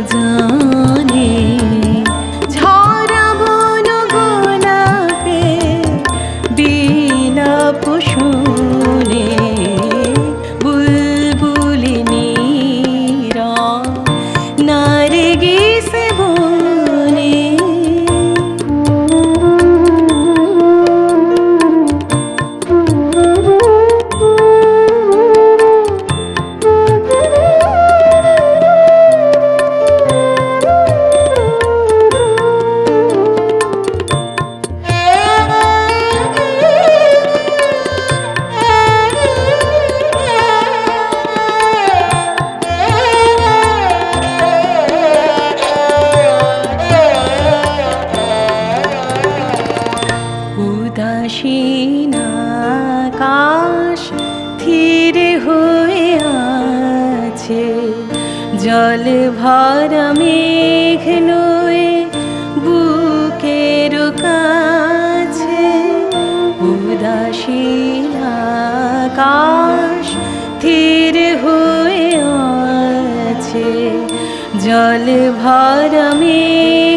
जा উদাসীন আকাশ ধীর হয়ে আছে। জল ভরা মেঘ নয়ে বুকের কাছে। উদাসীন আকাশ ধীর হয়ে আছে। জল ভরা মেঘ